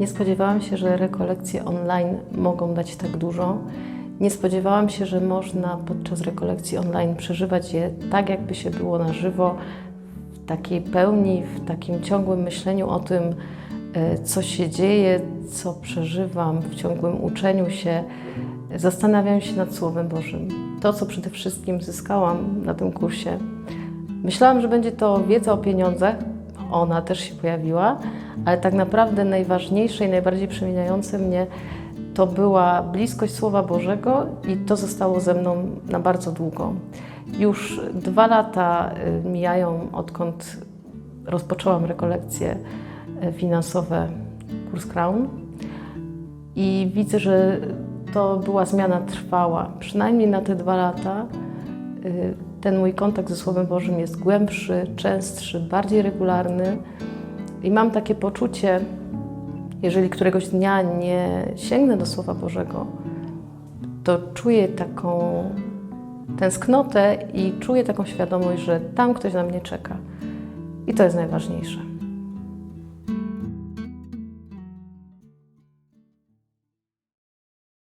Nie spodziewałam się, że rekolekcje online mogą dać tak dużo. Nie spodziewałam się, że można podczas rekolekcji online przeżywać je tak, jakby się było na żywo, w takiej pełni, w takim ciągłym myśleniu o tym, e, co się dzieje, co przeżywam, w ciągłym uczeniu się. Zastanawiam się nad Słowem Bożym. To, co przede wszystkim zyskałam na tym kursie. Myślałam, że będzie to wiedza o pieniądzach. Ona też się pojawiła, ale tak naprawdę najważniejsze i najbardziej przemieniające mnie to była bliskość Słowa Bożego i to zostało ze mną na bardzo długo. Już dwa lata y, mijają, odkąd rozpoczęłam rekolekcje y, finansowe Kurs Crown i widzę, że to była zmiana trwała. Przynajmniej na te dwa lata y, ten mój kontakt ze Słowem Bożym jest głębszy, częstszy, bardziej regularny i mam takie poczucie, jeżeli któregoś dnia nie sięgnę do Słowa Bożego, to czuję taką tęsknotę i czuję taką świadomość, że tam ktoś na mnie czeka. I to jest najważniejsze.